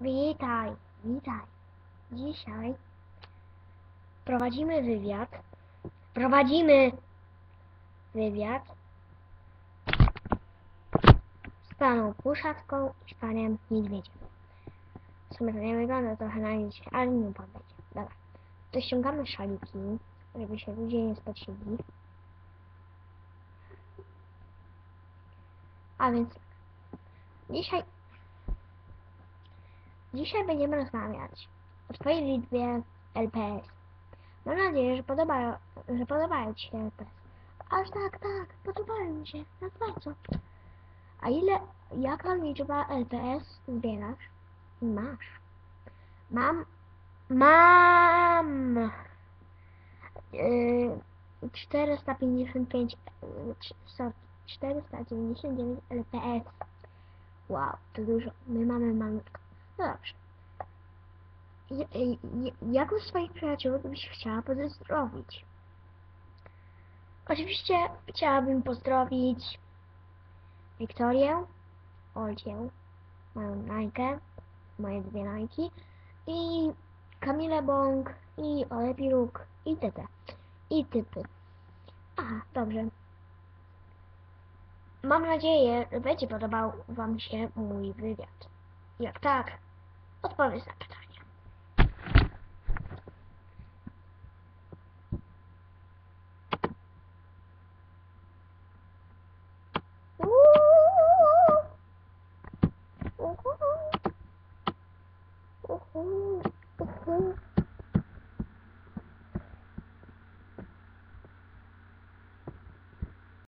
Witaj, witaj. Dzisiaj prowadzimy wywiad. Prowadzimy wywiad z paną Puszatką i z panem Niedźwiedziem. W sumie to nie wygląda trochę na nic, ale nie podejdzie. Dobra. To ściągamy szaliki, żeby się ludzie nie spocili. A więc dzisiaj Dzisiaj będziemy rozmawiać o Twojej liczbie LPS. Mam nadzieję, że, podobają, że podobają Ci się LPS. Aż tak, tak, podobają mi się, tak bardzo. A ile, jaka liczba LPS zbierasz? Masz. Mam, mam yy, 455, yy, sorry, 499 LPS. Wow, to dużo. My mamy malutko. No dobrze. Ja- ja- Jaką swoich przyjaciół byś chciała pozdrowić? Oczywiście chciałabym pozdrowić Wiktorię, Olcię, moją Najkę, moje dwie Najki i Kamilę Bąk i Ole Piruk i Tytę. I Typy. Aha, dobrze. Mam nadzieję, że będzie podobał Wam się mój wywiad. Jak tak, odpowiedz na pytanie.